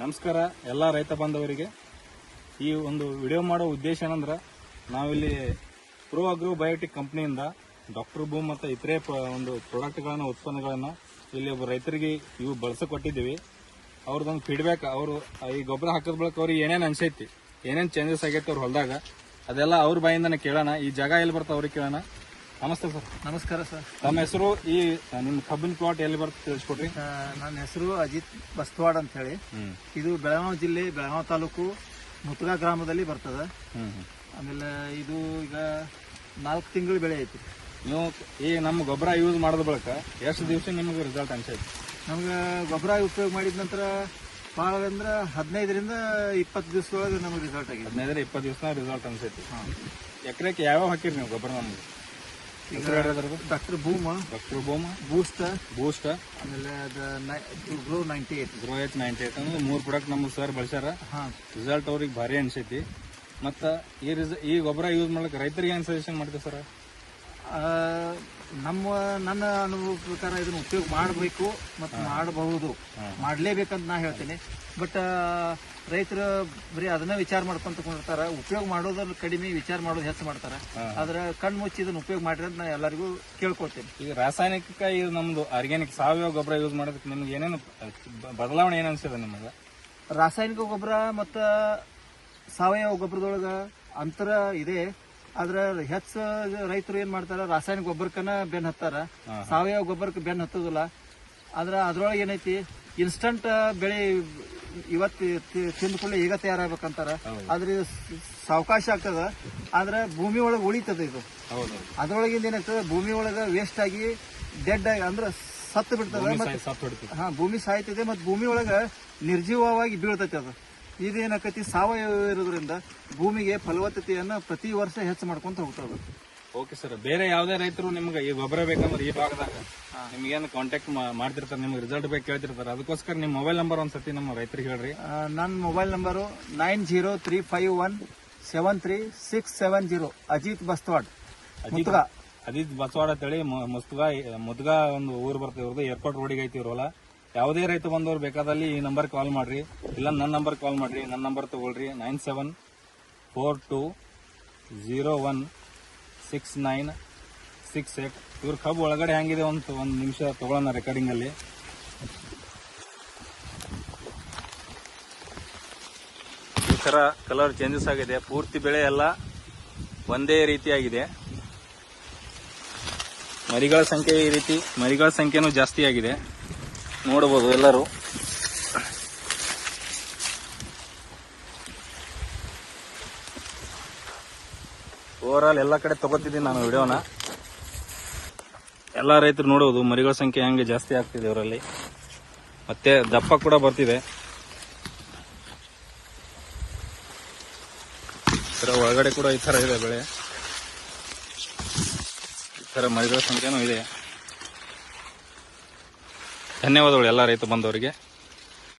ನಮಸ್ಕಾರ ಎಲ್ಲ ರೈತ ಬಾಂಧವರಿಗೆ. ಈ ಒಂದು ವಿಡಿಯೋ ಮಾಡೋ ಉದ್ದೇಶ ಏನಂದ್ರೆ, ನಾವಿಲ್ಲಿ ಪ್ರೋ ಅಗ್ರೋ ಬಯೋಟಿಕ್ ಕಂಪ್ನಿಯಿಂದ ಡಾಕ್ಟರ್ ಬೂಮ್ ಮತ್ತು ಇತರೆ ಒಂದು ಪ್ರಾಡಕ್ಟ್ಗಳನ್ನು ಉತ್ಪನ್ನಗಳನ್ನು ಇಲ್ಲಿ ಒಬ್ಬ ರೈತರಿಗೆ ಇವು ಬಳಸಿಕೊಟ್ಟಿದ್ದೀವಿ. ಅವ್ರದ್ದೊಂದು ಫೀಡ್ಬ್ಯಾಕ್ ಅವರು ಈ ಗೊಬ್ಬರ ಹಾಕಿದ ಬಳಿಕ ಅವ್ರಿಗೆ ಏನೇನು ಅನ್ಸೈತಿ, ಏನೇನು ಚೇಂಜಸ್ ಆಗೈತೆ ಅವ್ರ ಹೊಲದಾಗ, ಅದೆಲ್ಲ ಅವ್ರ ಬಾಯಿಂದನೇ ಕೇಳೋಣ. ಈ ಜಾಗ ಎಲ್ಲಿ ಬರ್ತಾವ ಅವ್ರಿಗೆ ಕೇಳೋಣ. ನಮಸ್ತೆ ಸರ್. ನಮಸ್ಕಾರ ಸರ್. ತಮ್ಮ ಹೆಸರು ಈ ನಿಮ್ಮ ಕಬ್ಬಿನ ಪ್ಲಾಟ್ ಎಲ್ಲಿ ಬರುತ್ತೆ ತಿಳಿಸ್ಕೊಡ್ರಿ? ನನ್ನ ಹೆಸರು ಅಜಿತ್ ಬಸ್ತವಾಡ್ ಅಂತ ಹೇಳಿ ಇದು ಬೆಳಗಾವಿ ಜಿಲ್ಲೆ ಬೆಳಗಾವಿ ತಾಲೂಕು ಮುತ್ಗಾ ಗ್ರಾಮದಲ್ಲಿ ಬರ್ತದೆ. ಆಮೇಲೆ ಇದು ಈಗ ನಾಲ್ಕು ತಿಂಗಳು ಬೆಳೆ ಐತಿ. ನೀವು ಈ ನಮ್ಮ ಗೊಬ್ಬರ ಯೂಸ್ ಮಾಡಿದ ಬಳಿಕ ಎಷ್ಟು ದಿವಸ ನಿಮಗೆ ರಿಸಲ್ಟ್ ಅನ್ಸೈತಿ? ನಮ್ಗೆ ಗೊಬ್ಬರ ಉಪಯೋಗ ಮಾಡಿದ ನಂತರ ಭಾಳ ಅಂದ್ರೆ ಹದಿನೈದರಿಂದ ಇಪ್ಪತ್ತು ದಿವಸದೊಳಗೆ ನಮಗೆ ರಿಸಲ್ಟ್ ಆಗಿದೆ. ಹದಿನೈದರಿಂದ ಇಪ್ಪತ್ತು ದಿವಸ ರಿಸಲ್ಟ್ ಅನ್ಸೈತಿ. ಎಕರೆಕ್ಕೆ ಯಾವ್ಯಾವ ಹಾಕಿರಿ ನೀವು ಗೊಬ್ಬರ ನಮ್ಗೆ? ಡಾಕ್ಟರ್ ಭೂಮ. ಡಾಕ್ಟರ್ ಭೂಮ. ಬೂಸ್ಟ್ ಬೂಸ್ಟ್ ಆಮೇಲೆ ಅದು grow ninety eight grow eight ninety eight ಅಂದ್ರೆ ಮೂರು ಪ್ರಾಡಕ್ಟ್ ನಮ್ಗೆ ಸರ್ ಬಳಸ್ಯಾರ. ಹಾಂ. ರಿಸಲ್ಟ್ ಅವ್ರಿಗೆ ಭಾರಿ ಅನ್ಸೈತಿ. ಮತ್ತು ಈ ರಿಸ ಈ ಗೊಬ್ಬರ ಯೂಸ್ ಮಾಡ್ಲಿಕ್ಕೆ ರೈತರಿಗೆ ಏನು ಸಜೆಷನ್ ಮಾಡ್ತೀವಿ ಸರ್ ನಮ್ಮ ನನ್ನ ಅನುಭವ ಪ್ರಕಾರ ಇದನ್ನ ಉಪಯೋಗ ಮಾಡಬೇಕು ಮತ್ತು ಮಾಡಬಹುದು. ಮಾಡಲೇಬೇಕಂತ ನಾ ಹೇಳ್ತೇನೆ. ಬಟ್ ರೈತರು ಬರೀ ಅದನ್ನ ವಿಚಾರ ಮಾಡ್ಕೊಂತ ಕೊಂಡಿರ್ತಾರೆ ಉಪಯೋಗ ಮಾಡೋದ್ರ ಕಡಿಮೆ ವಿಚಾರ ಮಾಡೋದು ಹೆಚ್ಚು ಮಾಡ್ತಾರೆ. ಆದ್ರೆ ಕಣ್ಣು ಮುಚ್ಚಿ ಇದನ್ನ ಉಪಯೋಗ ಮಾಡ್ರಿ ಅಂತ ನಾ ಎಲ್ಲರಿಗೂ ಕೇಳ್ಕೊಳ್ತೇನೆ. ಈಗ ರಾಸಾಯನಿಕ ಇದು ನಮ್ದು ಆರ್ಗ್ಯಾನಿಕ್ ಸಾವಯವ ಗೊಬ್ಬರ ಯೂಸ್ ಮಾಡೋದಕ್ಕೆ ನಿಮ್ಗೆ ಏನೇನು ಬದಲಾವಣೆ ಏನು ಅನ್ಸಿದೆ ನಿಮಗೆ? ರಾಸಾಯನಿಕ ಗೊಬ್ಬರ ಮತ್ತು ಸಾವಯವ ಗೊಬ್ಬರದೊಳಗ ಅಂತರ ಇದೆ. ಆದ್ರೆ ಹೆಚ್ಚ ರೈತರು ಏನ್ ಮಾಡ್ತಾರ ರಾಸಾಯನಿಕ ಗೊಬ್ಬರಕ್ಕನ ಬೆನ್ ಹತ್ತಾರ. ಸಾವಯವ ಗೊಬ್ಬರಕ್ಕೆ ಬೆನ್ ಹತ್ತೋದಿಲ್ಲ. ಆದ್ರೆ ಅದ್ರೊಳಗೆ ಏನೈತಿ ಇನ್ಸ್ಟಂಟ್ ಬೆಳೆ ಇವತ್ತು ತಿ- ತಿಂದ ಕೂಡಲೇ ಈಗ ತಯಾರಾಗ್ಬೇಕಂತಾರ. ಆದ್ರೆ ಸಾವಕಾಶ ಆಗ್ತದ. ಆದ್ರೆ ಭೂಮಿ ಒಳಗೆ ಉಳಿತದ ಇದು. ಹೌದು. ಅದ್ರೊಳಗಿಂದ ಏನಾಗ್ತದೆ ಭೂಮಿ ಒಳಗೆ ವೇಸ್ಟ್ ಆಗಿ ಡೆಡ್ ಆಗಿ ಅಂದ್ರೆ ಸತ್ತು ಬಿಡ್ತದ. ಹಾ ಭೂಮಿ ಸಾಯ್ತದೆ ಮತ್ತು ಭೂಮಿ ಒಳಗ ನಿರ್ಜೀವವಾಗಿ ಬೀಳ್ತೈತಿ ಅದು. ಇದೇನಾಕತಿ? ಸಾವಯವ ಇರೋದ್ರಿಂದ ಭೂಮಿಗೆ ಫಲವತ್ತತೆಯನ್ನ ಪ್ರತಿ ವರ್ಷ ಹೆಚ್ಚು ಮಾಡ್ಕೊಂತ ಹೋಗ್ತದೆ ಓಕೆ ಸರ್ ಬೇರೆ ಯಾವುದೇ ರೈತರು ನಿಮ್ಗೆ ಈ ಗೊಬ್ಬರ ಬೇಕಂದ್ರೆ ಈ ಭಾಗದಾಗ ನಿಮ್ಗೇನು ಕಾಂಟ್ಯಾಕ್ಟ್ ಮಾಡ್ತಿರ್ತಾರೆ ನಿಮ್ಗೆ ರಿಸಲ್ಟ್ ಬೇಕು ಕೇಳ್ತಿರ್ತಾರೆ. ಅದಕ್ಕೋಸ್ಕರ ನಿಮ್ಮ ಮೊಬೈಲ್ ನಂಬರ್ ಒಂದ್ಸತಿ ನಮ್ಮ ರೈತರಿಗೆ ಹೇಳ್ರಿ. ನನ್ನ mobile number nine zero three five one seven three six seven zero Ajit Bastawad Ajit Ajit Basawada ಅಂತೇಳಿ ಮುಸ್ತ್ಗಾ ಮುದ್ಗಾ ಒಂದು ಊರು ಬರ್ತದೆ ಇವ್ರದ್ದು ಏರ್ಪೋರ್ಟ್ ರೋಡಿಗೆ ಐತಿ ಇವ್ರಲ್ಲ ಯಾವುದೇ ರೈತ ಬಂದವರು ಬೇಕಾದಲ್ಲಿ ಈ ನಂಬರ್ ಕಾಲ್ ಮಾಡ್ರಿ. ಇಲ್ಲ ನನ್ನ ನಂಬರ್ ಕಾಲ್ ಮಾಡ್ರಿ. ನನ್ನ ನಂಬರ್ ತಗೊಳ್ರಿ. Nine seven four two zero one six nine six eight ಇವ್ರ ಕಬ್ಬು ಒಳಗಡೆ ಹೆಂಗಿದೆ ಒಂದು ಒಂದು ನಿಮಿಷ ತಗೊಳ್ಳೋಣ ರೆಕಾರ್ಡಿಂಗ್ ಅಲ್ಲಿ. ಈ ಥರ ಕಲರ್ ಚೇಂಜಸ್ ಆಗಿದೆ. ಪೂರ್ತಿ ಬೆಳೆ ಎಲ್ಲ ಒಂದೇ ರೀತಿಯಾಗಿದೆ. ಮರಿಗಳ ಸಂಖ್ಯೆ ಈ ರೀತಿ, ಮರಿಗಳ ಸಂಖ್ಯೆನೂ ಜಾಸ್ತಿ ಆಗಿದೆ ನೋಡಬಹುದು ಎಲ್ಲರೂ. ಓವರ್ ಆಲ್ ಎಲ್ಲ ಕಡೆ ತಗೋತಿದ್ದೀನಿ ನಾನು ವಿಡಿಯೋನ. ಎಲ್ಲ ರೈತರು ನೋಡೋದು ಮರಿಗಳ ಸಂಖ್ಯೆ ಹೆಂಗೆ ಜಾಸ್ತಿ ಆಗ್ತಿದೆ ಅವರಲ್ಲಿ ಮತ್ತೆ ದಪ್ಪ ಕೂಡ ಬರ್ತಿದೆ. ಒಳಗಡೆ ಕೂಡ ಈ ತರ ಇದೆ ಬೆಳೆ. ಈ ತರ ಮರಿಗಳ ಸಂಖ್ಯೆನೂ ಇದೆ. ಧನ್ಯವಾದಗಳು ಎಲ್ಲ ರೈತ ಬಂದವರಿಗೆ.